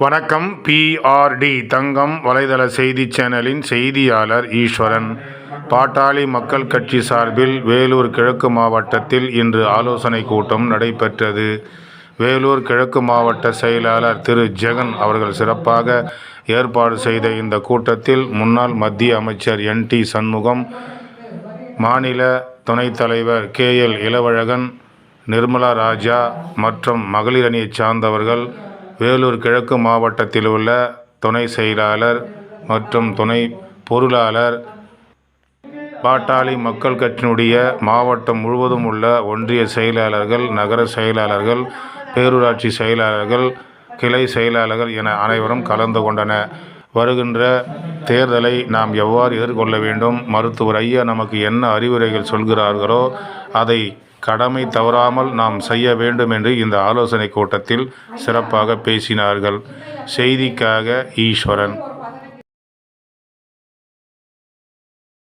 வணக்கம் பிஆர்டி தங்கம் வலைதள செய்தி சேனலின் செய்தியாளர் ஈஸ்வரன். பாட்டாளி மக்கள் கட்சி சார்பில் வேலூர் கிழக்கு மாவட்டத்தில் இன்று ஆலோசனை கூட்டம் நடைபெற்றது. வேலூர் கிழக்கு மாவட்ட செயலாளர் திரு. ஜெகன் அவர்கள் சிறப்பாக ஏற்பாடு செய்த இந்த கூட்டத்தில் முன்னாள் மத்திய அமைச்சர் என் டி சண்முகம் மாநில துணைத் தலைவர் கே எல் இளவழகன் நிர்மலா ராஜா மற்றும் மகளிர் அணியைச் சார்ந்தவர்கள் வேலூர் கிழக்கு மாவட்டத்தில் உள்ள துணை செயலாளர் மற்றும் துணை பொருளாளர் பாட்டாளி மக்கள் கட்சியினுடைய மாவட்டம் முழுவதும் உள்ள ஒன்றிய செயலாளர்கள் நகர செயலாளர்கள் பேரூராட்சி செயலாளர்கள் கிளை செயலாளர்கள் என அனைவரும் கலந்து கொண்டனர் வருகின்ற தேர்தலை நாம் எவ்வாறு எதிர்கொள்ள வேண்டும்? மருத்துவர் ஐயா நமக்கு என்ன அறிவுரைகள் சொல்கிறார்களோ அதை கடமை தவறாமல் நாம் செய்ய வேண்டும் என்று இந்த ஆலோசனை கூட்டத்தில் சிறப்பாக பேசினார்கள். செய்திக்காக ஈஸ்வரன்.